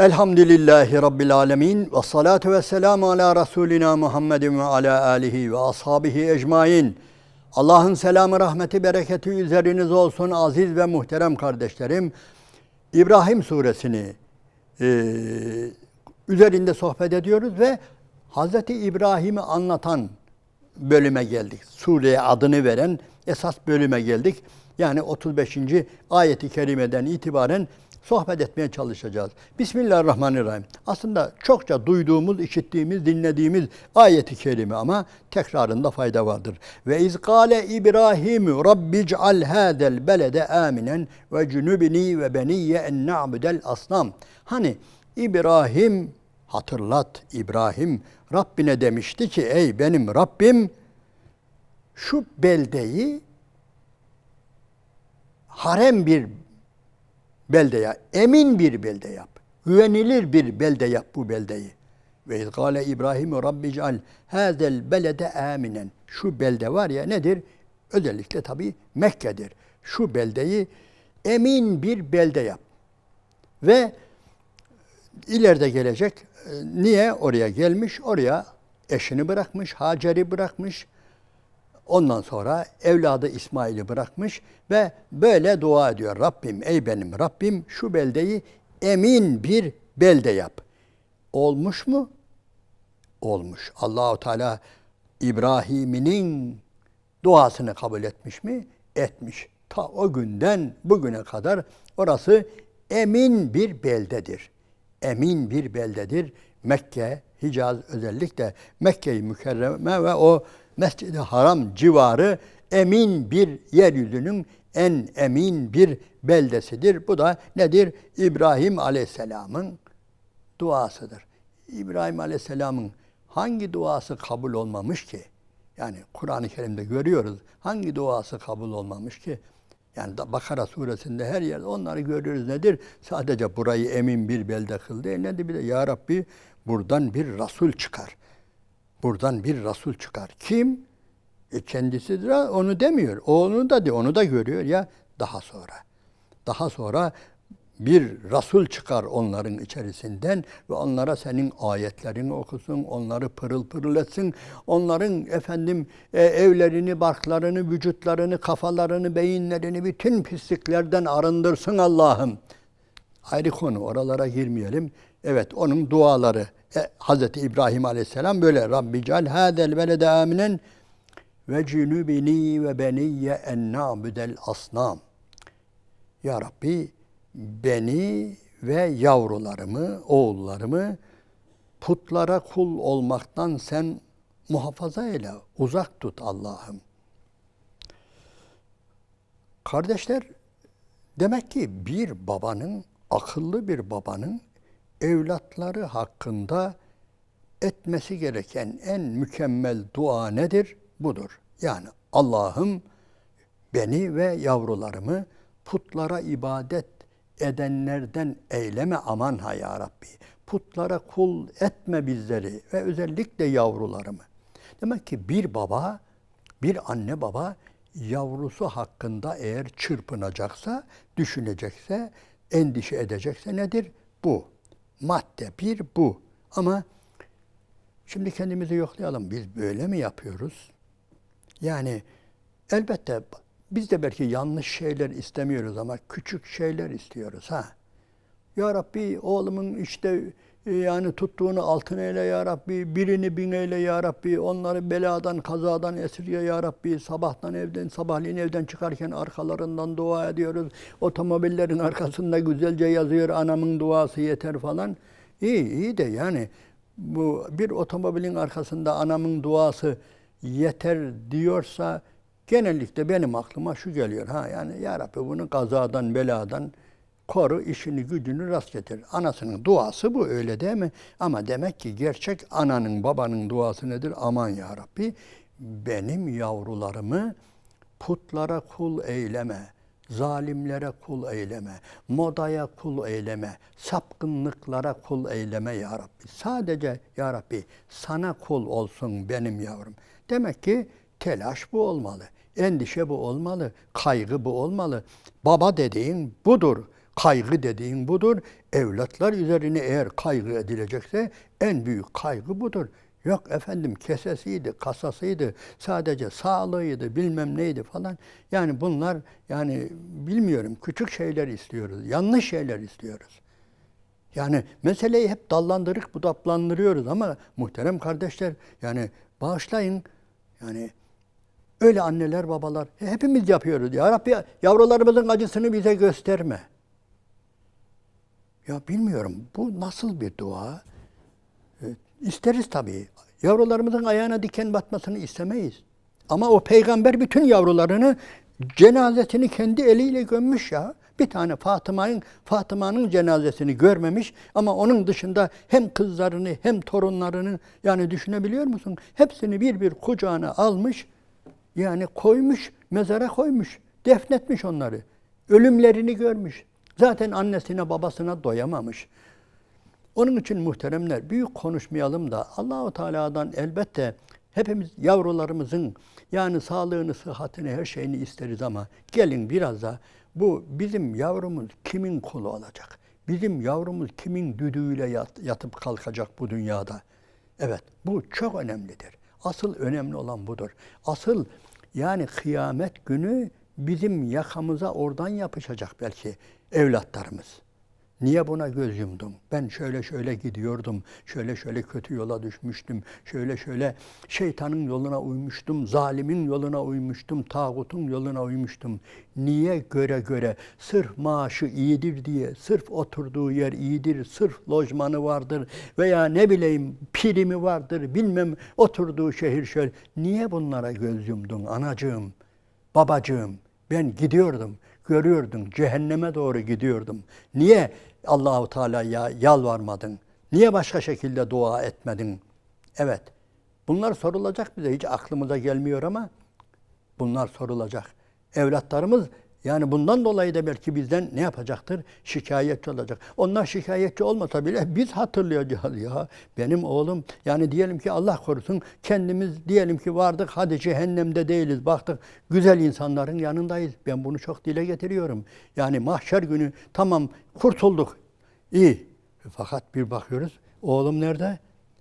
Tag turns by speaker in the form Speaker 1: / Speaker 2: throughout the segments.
Speaker 1: Elhamdülillahi Rabbil alemin ve salatu ve selamu ala Resulina Muhammedin ve ala alihi ve ashabihi ecmain. Allah'ın selamı, rahmeti, bereketi üzeriniz olsun aziz ve muhterem kardeşlerim. İbrahim suresini e, üzerinde sohbet ediyoruz ve Hazreti İbrahim'i anlatan bölüme geldik. Sureye adını veren esas bölüme geldik. Yani 35. ayeti kerimeden itibaren sohbet etmeye çalışacağız. Bismillahirrahmanirrahim. Aslında çokça duyduğumuz, işittiğimiz, dinlediğimiz ayeti kerime ama tekrarında fayda vardır. Ve iz kâle İbrahim Rabbic'al hâzel belede aminen ve cunubini ve beniyye en na'budel asnam. Hani İbrahim hatırlat İbrahim Rabbine demişti ki ey benim Rabbim şu beldeyi harem bir belde yap, emin bir belde yap, güvenilir bir belde yap bu beldeyi. Ve izgâle İbrahim Rabbi ceal hâzel belede aminen. Şu belde var ya nedir? Özellikle tabi Mekke'dir. Şu beldeyi emin bir belde yap. Ve ileride gelecek. e, Niye oraya gelmiş? Oraya eşini bırakmış, Hacer'i bırakmış. Ondan sonra evladı İsmail'i bırakmış ve böyle dua ediyor. Rabbim ey benim Rabbim şu beldeyi emin bir belde yap. Olmuş mu? Olmuş. Allahu Teala İbrahim'in duasını kabul etmiş mi? Etmiş. Ta o günden bugüne kadar orası emin bir beldedir. Emin bir beldedir. Mekke, Hicaz özellikle Mekke-i Mükerreme ve o Mescid-i Haram civarı emin bir yeryüzünün en emin bir beldesidir. Bu da nedir? İbrahim Aleyhisselam'ın duasıdır. İbrahim Aleyhisselam'ın hangi duası kabul olmamış ki? Yani Kur'an-ı Kerim'de görüyoruz. Hangi duası kabul olmamış ki? Yani Bakara suresinde her yerde onları görüyoruz. Nedir? Sadece burayı emin bir belde kıldı. E nedir bir de Ya Rabbi buradan bir Resul çıkar. Buradan bir Resul çıkar. Kim? E kendisidir onu demiyor. Onu da de, onu da görüyor ya daha sonra. Daha sonra bir Resul çıkar onların içerisinden ve onlara senin ayetlerini okusun, onları pırıl pırıl etsin. Onların efendim e, evlerini, barklarını, vücutlarını, kafalarını, beyinlerini bütün pisliklerden arındırsın Allah'ım. Ayrı konu oralara girmeyelim. Evet onun duaları. E, Hazreti İbrahim Aleyhisselam böyle Rabbi cal hadel velede aminen ve cünübini ve beniyye en na'budel asnam. Ya Rabbi beni ve yavrularımı, oğullarımı putlara kul olmaktan sen muhafaza eyle, uzak tut Allah'ım. Kardeşler, demek ki bir babanın, akıllı bir babanın evlatları hakkında etmesi gereken en mükemmel dua nedir? Budur. Yani Allah'ım beni ve yavrularımı putlara ibadet edenlerden eyleme aman ha ya Rabbi. Putlara kul etme bizleri ve özellikle yavrularımı. Demek ki bir baba, bir anne baba yavrusu hakkında eğer çırpınacaksa, düşünecekse, endişe edecekse nedir? Bu. Madde bir bu. Ama şimdi kendimizi yoklayalım. Biz böyle mi yapıyoruz? Yani elbette biz de belki yanlış şeyler istemiyoruz ama küçük şeyler istiyoruz ha. Ya Rabbi oğlumun işte yani tuttuğunu altın eyle ya Rabbi, birini bin eyle ya Rabbi, onları beladan, kazadan esirge ya Rabbi, sabahtan evden, sabahleyin evden çıkarken arkalarından dua ediyoruz. Otomobillerin arkasında güzelce yazıyor anamın duası yeter falan. İyi, iyi de yani bu bir otomobilin arkasında anamın duası yeter diyorsa genellikle benim aklıma şu geliyor. Ha yani ya Rabbi bunu kazadan, beladan koru, işini gücünü rast getir. Anasının duası bu öyle değil mi? Ama demek ki gerçek ananın, babanın duası nedir? Aman ya Rabbi benim yavrularımı putlara kul eyleme, zalimlere kul eyleme, modaya kul eyleme, sapkınlıklara kul eyleme ya Rabbi. Sadece ya Rabbi sana kul olsun benim yavrum. Demek ki telaş bu olmalı. Endişe bu olmalı. Kaygı bu olmalı. Baba dediğin budur. Kaygı dediğin budur. Evlatlar üzerine eğer kaygı edilecekse en büyük kaygı budur. Yok efendim kesesiydi, kasasıydı, sadece sağlığıydı, bilmem neydi falan. Yani bunlar yani bilmiyorum küçük şeyler istiyoruz, yanlış şeyler istiyoruz. Yani meseleyi hep dallandırıp budaplandırıyoruz ama muhterem kardeşler yani bağışlayın yani öyle anneler babalar hepimiz yapıyoruz. Ya Rabbi yavrularımızın acısını bize gösterme. Ya bilmiyorum bu nasıl bir dua? Ee, İsteriz tabii. Yavrularımızın ayağına diken batmasını istemeyiz. Ama o peygamber bütün yavrularını cenazesini kendi eliyle gömmüş ya. Bir tane Fatıma'nın Fatıma'nın cenazesini görmemiş ama onun dışında hem kızlarını hem torunlarını yani düşünebiliyor musun? Hepsini bir bir kucağına almış. Yani koymuş, mezara koymuş. Defnetmiş onları. Ölümlerini görmüş. Zaten annesine babasına doyamamış. Onun için muhteremler büyük konuşmayalım da Allahu Teala'dan elbette hepimiz yavrularımızın yani sağlığını, sıhhatini, her şeyini isteriz ama gelin biraz da bu bizim yavrumuz kimin kulu olacak? Bizim yavrumuz kimin düdüğüyle yat, yatıp kalkacak bu dünyada? Evet, bu çok önemlidir. Asıl önemli olan budur. Asıl yani kıyamet günü bizim yakamıza oradan yapışacak belki evlatlarımız. Niye buna göz yumdum? Ben şöyle şöyle gidiyordum, şöyle şöyle kötü yola düşmüştüm, şöyle şöyle şeytanın yoluna uymuştum, zalimin yoluna uymuştum, tağutun yoluna uymuştum. Niye göre göre, sırf maaşı iyidir diye, sırf oturduğu yer iyidir, sırf lojmanı vardır veya ne bileyim primi vardır, bilmem oturduğu şehir şöyle. Niye bunlara göz yumdun anacığım, babacığım? Ben gidiyordum görüyordun. Cehenneme doğru gidiyordum. Niye Allahu Teala'ya yalvarmadın? Niye başka şekilde dua etmedin? Evet. Bunlar sorulacak bize. Hiç aklımıza gelmiyor ama bunlar sorulacak. Evlatlarımız yani bundan dolayı da belki bizden ne yapacaktır? Şikayetçi olacak. Onlar şikayetçi olmasa bile biz hatırlayacağız ya. Benim oğlum yani diyelim ki Allah korusun kendimiz diyelim ki vardık hadi cehennemde değiliz. Baktık güzel insanların yanındayız. Ben bunu çok dile getiriyorum. Yani mahşer günü tamam kurtulduk. İyi. Fakat bir bakıyoruz oğlum nerede?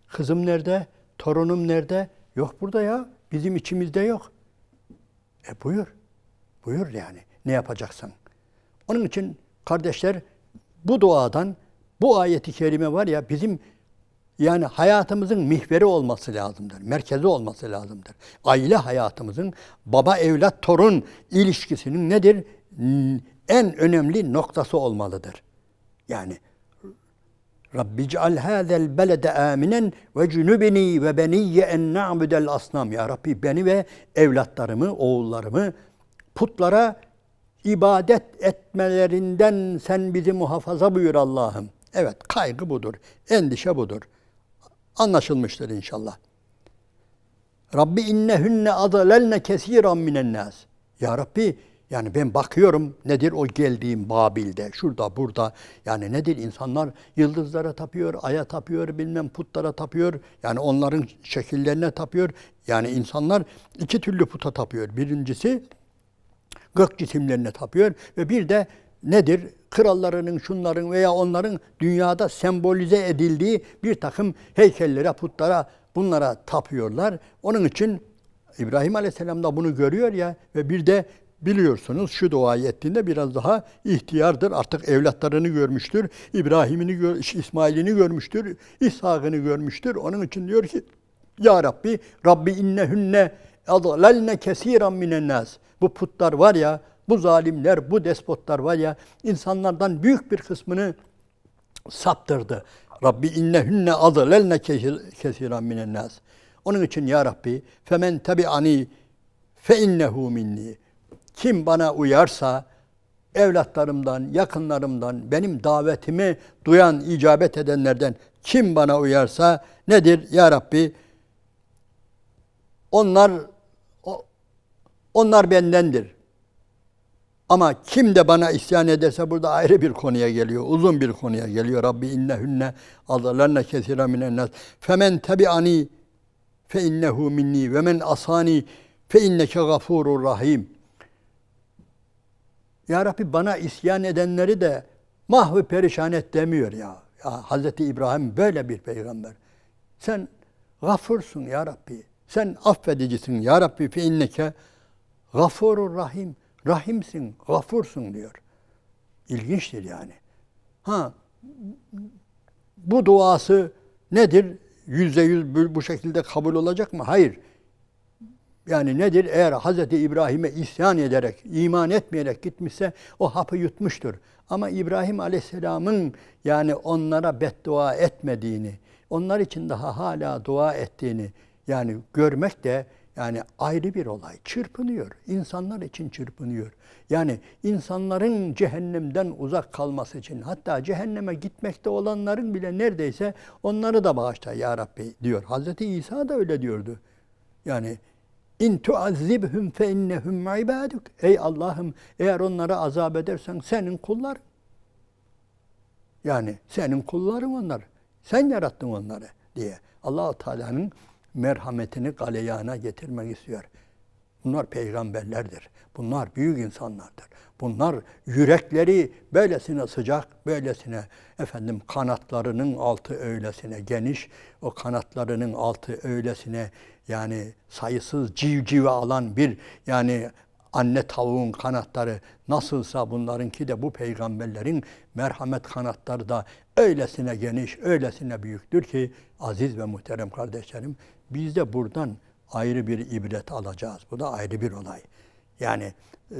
Speaker 1: Kızım nerede? Torunum nerede? Yok burada ya. Bizim içimizde yok. E buyur. Buyur yani ne yapacaksın? Onun için kardeşler bu duadan bu ayeti kerime var ya bizim yani hayatımızın mihveri olması lazımdır. Merkezi olması lazımdır. Aile hayatımızın baba evlat torun ilişkisinin nedir? En önemli noktası olmalıdır. Yani Rabbi ceal hâzel belede aminen ve cunubini ve beniyye en na'budel asnam. Ya Rabbi beni ve evlatlarımı, oğullarımı putlara ibadet etmelerinden sen bizi muhafaza buyur Allah'ım. Evet kaygı budur, endişe budur. Anlaşılmıştır inşallah. Rabbi innehünne adalelne kesiran minen nas. Ya Rabbi yani ben bakıyorum nedir o geldiğim Babil'de, şurada, burada. Yani nedir insanlar yıldızlara tapıyor, aya tapıyor, bilmem putlara tapıyor. Yani onların şekillerine tapıyor. Yani insanlar iki türlü puta tapıyor. Birincisi gök cisimlerine tapıyor ve bir de nedir? Krallarının, şunların veya onların dünyada sembolize edildiği bir takım heykellere, putlara, bunlara tapıyorlar. Onun için İbrahim Aleyhisselam da bunu görüyor ya ve bir de biliyorsunuz şu duayı ettiğinde biraz daha ihtiyardır. Artık evlatlarını görmüştür. İbrahim'ini, gör, İsmail'ini görmüştür. İshak'ını görmüştür. Onun için diyor ki Ya Rabbi, Rabbi innehünne adlalne kesiran minen nas. Bu putlar var ya, bu zalimler, bu despotlar var ya, insanlardan büyük bir kısmını saptırdı. Rabbi innehünne adlelne kesiran minen nas. Onun için ya Rabbi femen tabi'ani fe innehu minni. Kim bana uyarsa evlatlarımdan, yakınlarımdan, benim davetimi duyan, icabet edenlerden kim bana uyarsa nedir ya Rabbi? Onlar onlar bendendir. Ama kim de bana isyan ederse burada ayrı bir konuya geliyor. Uzun bir konuya geliyor. Rabbi innehünne adalarne kesira minen nas. Femen tabi'ani fe innehu minni ve men asani fe inneke gafurur rahim. Ya Rabbi bana isyan edenleri de mahvi perişan et demiyor ya. ya. Hazreti İbrahim böyle bir peygamber. Sen gafursun ya Rabbi. Sen affedicisin ya Rabbi fe inneke gafurur rahim. Rahimsin, gafursun diyor. İlginçtir yani. Ha bu duası nedir? Yüzde yüz bu- şekilde kabul olacak mı? Hayır. Yani nedir? Eğer Hz. İbrahim'e isyan ederek, iman etmeyerek gitmişse o hapı yutmuştur. Ama İbrahim Aleyhisselam'ın yani onlara beddua etmediğini, onlar için daha hala dua ettiğini yani görmek de yani ayrı bir olay. Çırpınıyor. İnsanlar için çırpınıyor. Yani insanların cehennemden uzak kalması için hatta cehenneme gitmekte olanların bile neredeyse onları da bağışla ya Rabbi diyor. Hazreti İsa da öyle diyordu. Yani İn tuazzibhum fe innehum ibaduk. Ey Allah'ım eğer onları azap edersen senin kullar. Yani senin kulların onlar. Sen yarattın onları diye. Allahu Teala'nın merhametini galeyana getirmek istiyor. Bunlar peygamberlerdir. Bunlar büyük insanlardır. Bunlar yürekleri böylesine sıcak, böylesine efendim kanatlarının altı öylesine geniş, o kanatlarının altı öylesine yani sayısız civcive alan bir yani anne tavuğun kanatları nasılsa bunlarınki de bu peygamberlerin merhamet kanatları da öylesine geniş, öylesine büyüktür ki aziz ve muhterem kardeşlerim biz de buradan ayrı bir ibret alacağız. Bu da ayrı bir olay. Yani e,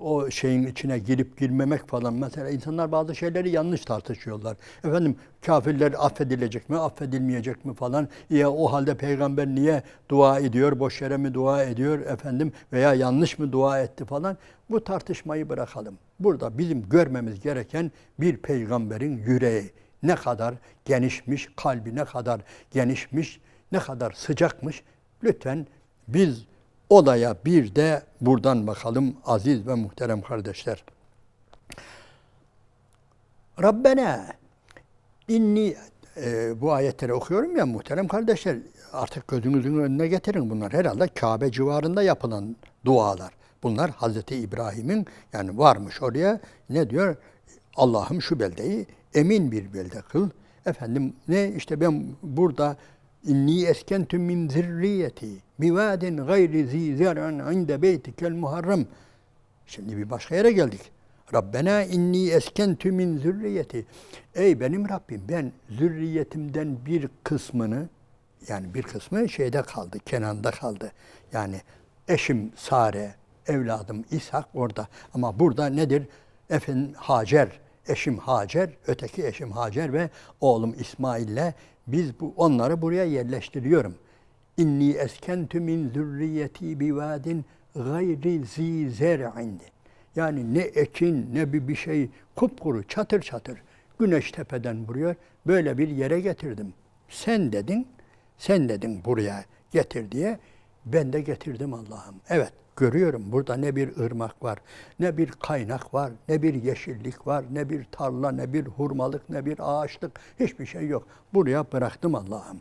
Speaker 1: o şeyin içine girip girmemek falan mesela insanlar bazı şeyleri yanlış tartışıyorlar. Efendim kafirler affedilecek mi, affedilmeyecek mi falan. Ya o halde peygamber niye dua ediyor, boş yere mi dua ediyor efendim veya yanlış mı dua etti falan. Bu tartışmayı bırakalım. Burada bizim görmemiz gereken bir peygamberin yüreği ne kadar genişmiş, kalbi ne kadar genişmiş, ne kadar sıcakmış. Lütfen biz olaya bir de buradan bakalım aziz ve muhterem kardeşler. Rabbena inni e, bu ayetleri okuyorum ya muhterem kardeşler artık gözünüzün önüne getirin bunlar herhalde Kabe civarında yapılan dualar. Bunlar Hazreti İbrahim'in yani varmış oraya ne diyor? Allah'ım şu beldeyi emin bir belde kıl. Efendim ne işte ben burada inni eskentu min zirriyeti bivadin gayri zi zer'an inde beytikel muharrem. Şimdi bir başka yere geldik. Rabbena inni eskentu min zürriyeti. Ey benim Rabbim ben zürriyetimden bir kısmını yani bir kısmı şeyde kaldı, Kenan'da kaldı. Yani eşim Sare, evladım İshak orada. Ama burada nedir? Efendim Hacer, eşim Hacer, öteki eşim Hacer ve oğlum İsmail'le biz bu onları buraya yerleştiriyorum. İnni eskentu min zürriyeti bivadin gayri zi zer'in. Yani ne ekin ne bir bir şey kupkuru çatır çatır güneş tepeden vuruyor. Böyle bir yere getirdim. Sen dedin, sen dedin buraya getir diye. Ben de getirdim Allah'ım. Evet görüyorum burada ne bir ırmak var, ne bir kaynak var, ne bir yeşillik var, ne bir tarla, ne bir hurmalık, ne bir ağaçlık. Hiçbir şey yok. Buraya bıraktım Allah'ım.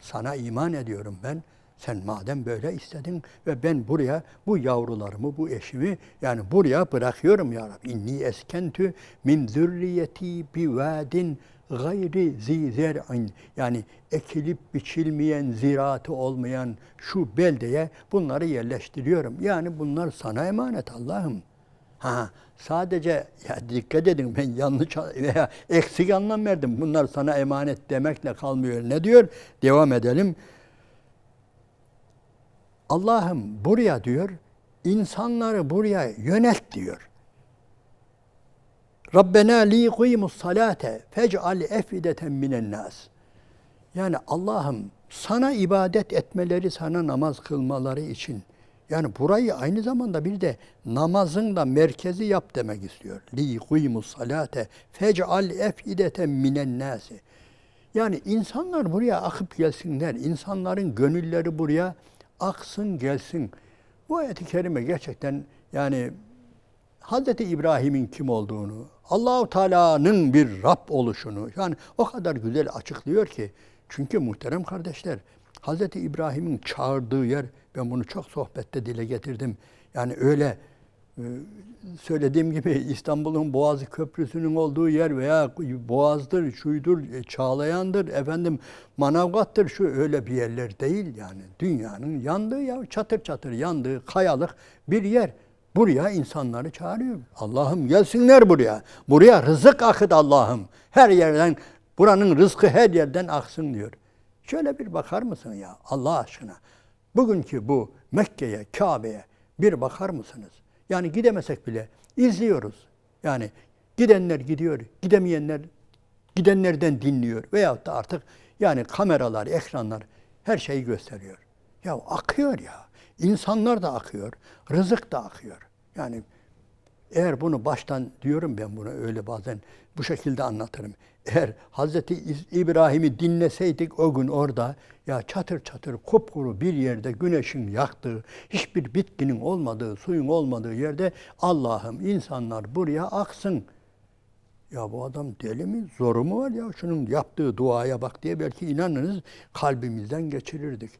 Speaker 1: Sana iman ediyorum ben. Sen madem böyle istedin ve ben buraya bu yavrularımı, bu eşimi yani buraya bırakıyorum ya Rabbi. İnni eskentü min zürriyeti bi vadin gayri zi zer'in. Yani ekilip biçilmeyen, ziraatı olmayan şu beldeye bunları yerleştiriyorum. Yani bunlar sana emanet Allah'ım. Ha, sadece ya dikkat edin ben yanlış veya eksik anlam verdim. Bunlar sana emanet demekle kalmıyor. Ne diyor? Devam edelim. Allah'ım buraya diyor, insanları buraya yönelt diyor. Rabbena li kıymus salate fec'al efideten minen nas. Yani Allah'ım sana ibadet etmeleri, sana namaz kılmaları için. Yani burayı aynı zamanda bir de namazın da merkezi yap demek istiyor. Li kıymus salate fec'al efideten minen nasi. Yani insanlar buraya akıp gelsinler. İnsanların gönülleri buraya aksın gelsin. Bu ayet-i kerime gerçekten yani Hazreti İbrahim'in kim olduğunu, Allahu Teala'nın bir Rab oluşunu yani o kadar güzel açıklıyor ki. Çünkü muhterem kardeşler Hazreti İbrahim'in çağırdığı yer ben bunu çok sohbette dile getirdim. Yani öyle e, söylediğim gibi İstanbul'un Boğazı Köprüsü'nün olduğu yer veya Boğaz'dır, şuydur, e, Çağlayan'dır, efendim Manavgat'tır şu öyle bir yerler değil yani. Dünyanın yandığı ya çatır çatır yandığı kayalık bir yer. Buraya insanları çağırıyor. Allah'ım gelsinler buraya. Buraya rızık akıt Allah'ım. Her yerden buranın rızkı her yerden aksın diyor. Şöyle bir bakar mısın ya Allah aşkına? Bugünkü bu Mekke'ye, Kabe'ye bir bakar mısınız? Yani gidemesek bile izliyoruz. Yani gidenler gidiyor, gidemeyenler gidenlerden dinliyor veyahut da artık yani kameralar, ekranlar her şeyi gösteriyor. Ya akıyor ya. İnsanlar da akıyor, rızık da akıyor. Yani eğer bunu baştan diyorum ben bunu öyle bazen bu şekilde anlatırım. Eğer Hazreti İbrahim'i dinleseydik o gün orada ya çatır çatır kupkuru bir yerde güneşin yaktığı, hiçbir bitkinin olmadığı, suyun olmadığı yerde Allah'ım insanlar buraya aksın. Ya bu adam deli mi? Zoru mu var ya? Şunun yaptığı duaya bak diye belki inanınız kalbimizden geçirirdik.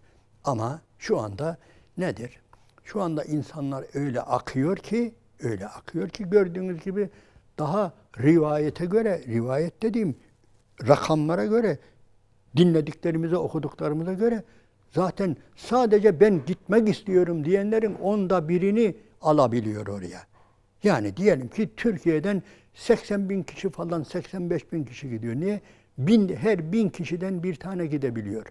Speaker 1: Ama şu anda nedir? Şu anda insanlar öyle akıyor ki, öyle akıyor ki gördüğünüz gibi daha rivayete göre, rivayet dediğim rakamlara göre, dinlediklerimize, okuduklarımıza göre zaten sadece ben gitmek istiyorum diyenlerin onda birini alabiliyor oraya. Yani diyelim ki Türkiye'den 80 bin kişi falan 85 bin kişi gidiyor. Niye? Bin, her bin kişiden bir tane gidebiliyor.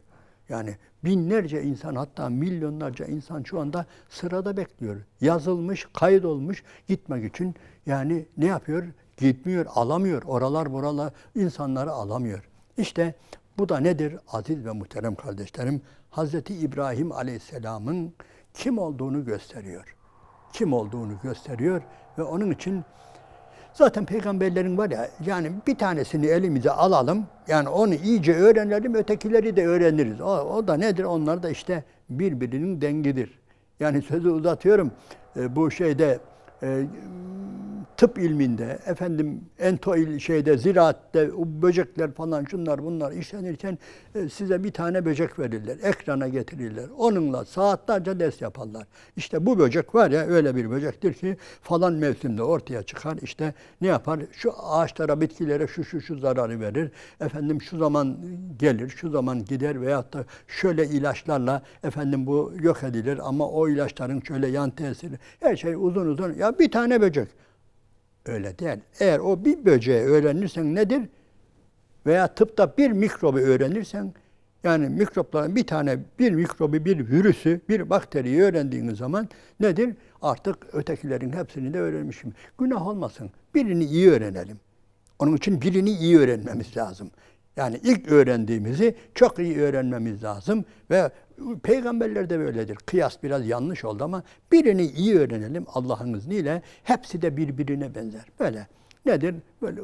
Speaker 1: Yani binlerce insan hatta milyonlarca insan şu anda sırada bekliyor. Yazılmış, kayıt olmuş gitmek için. Yani ne yapıyor? Gitmiyor, alamıyor. Oralar buralar insanları alamıyor. İşte bu da nedir aziz ve muhterem kardeşlerim? Hazreti İbrahim Aleyhisselam'ın kim olduğunu gösteriyor. Kim olduğunu gösteriyor ve onun için Zaten peygamberlerin var ya yani bir tanesini elimize alalım. Yani onu iyice öğrenelim ötekileri de öğreniriz. O, o da nedir? Onlar da işte birbirinin dengidir. Yani sözü uzatıyorum. E, bu şeyde e, tıp ilminde, efendim ento il şeyde, ziraatte, böcekler falan şunlar bunlar işlenirken e, size bir tane böcek verirler. Ekrana getirirler. Onunla saatlerce ders yaparlar. İşte bu böcek var ya öyle bir böcektir ki falan mevsimde ortaya çıkar. İşte ne yapar? Şu ağaçlara, bitkilere şu şu şu zararı verir. Efendim şu zaman gelir, şu zaman gider veyahut da şöyle ilaçlarla efendim bu yok edilir ama o ilaçların şöyle yan tesiri her şey uzun uzun ya bir tane böcek. Öyle değil. Eğer o bir böceği öğrenirsen nedir? Veya tıpta bir mikrobu öğrenirsen yani mikropların bir tane bir mikrobu, bir virüsü, bir bakteriyi öğrendiğiniz zaman nedir? Artık ötekilerin hepsini de öğrenmişim. Günah olmasın. Birini iyi öğrenelim. Onun için birini iyi öğrenmemiz lazım. Yani ilk öğrendiğimizi çok iyi öğrenmemiz lazım ve peygamberler de böyledir. Kıyas biraz yanlış oldu ama birini iyi öğrenelim Allah'ın izniyle. Hepsi de birbirine benzer. Böyle nedir? Böyle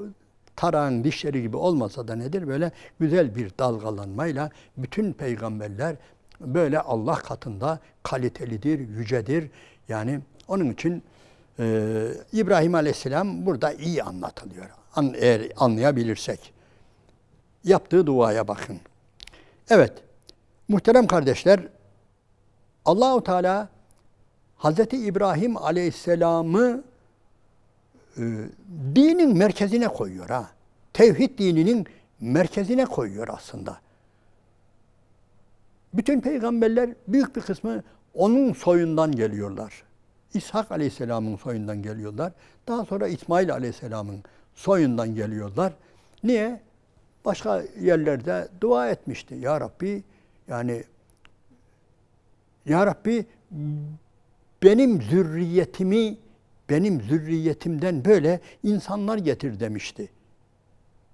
Speaker 1: tarağın dişleri gibi olmasa da nedir? Böyle güzel bir dalgalanmayla bütün peygamberler böyle Allah katında kalitelidir, yücedir. Yani onun için e, İbrahim Aleyhisselam burada iyi anlatılıyor. An, eğer anlayabilirsek yaptığı duaya bakın. Evet, muhterem kardeşler, Allahu Teala Hazreti İbrahim Aleyhisselam'ı e, dinin merkezine koyuyor ha. Tevhid dininin merkezine koyuyor aslında. Bütün peygamberler büyük bir kısmı onun soyundan geliyorlar. İshak Aleyhisselam'ın soyundan geliyorlar. Daha sonra İsmail Aleyhisselam'ın soyundan geliyorlar. Niye? başka yerlerde dua etmişti. Ya Rabbi yani Ya Rabbi benim zürriyetimi benim zürriyetimden böyle insanlar getir demişti.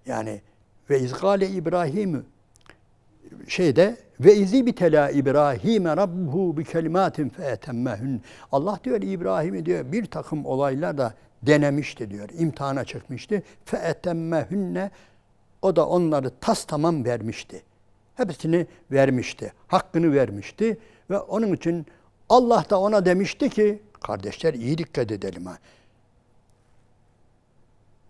Speaker 1: Yani ve izgale İbrahim şeyde ve izi bitela İbrahim rabbuhu bi kelimatin fe Allah diyor İbrahim'i diyor bir takım olaylar denemişti diyor. imtihana çekmişti. Fe etemmehunne o da onları tas tamam vermişti. Hepsini vermişti. Hakkını vermişti. Ve onun için Allah da ona demişti ki, kardeşler iyi dikkat edelim ha.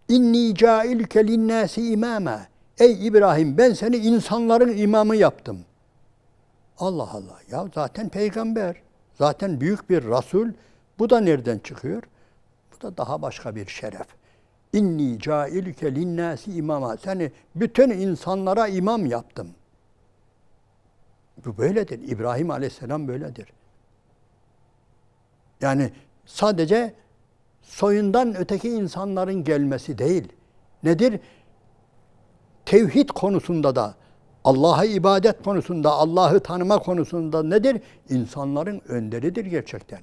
Speaker 1: İnni cailke linnâsi imâme. Ey İbrahim ben seni insanların imamı yaptım. Allah Allah. Ya zaten peygamber. Zaten büyük bir Resul. Bu da nereden çıkıyor? Bu da daha başka bir şeref. İnni cailüke linnâsi imama. Seni bütün insanlara imam yaptım. Bu böyledir. İbrahim Aleyhisselam böyledir. Yani sadece soyundan öteki insanların gelmesi değil. Nedir? Tevhid konusunda da Allah'a ibadet konusunda, Allah'ı tanıma konusunda nedir? İnsanların önderidir gerçekten.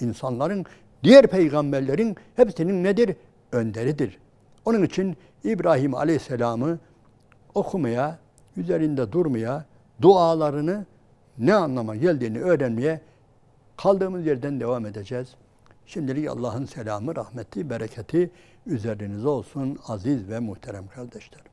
Speaker 1: İnsanların, diğer peygamberlerin hepsinin nedir? Önderidir. Onun için İbrahim Aleyhisselam'ı okumaya, üzerinde durmaya, dualarını ne anlama geldiğini öğrenmeye kaldığımız yerden devam edeceğiz. Şimdilik Allah'ın selamı, rahmeti, bereketi üzerinize olsun aziz ve muhterem kardeşlerim.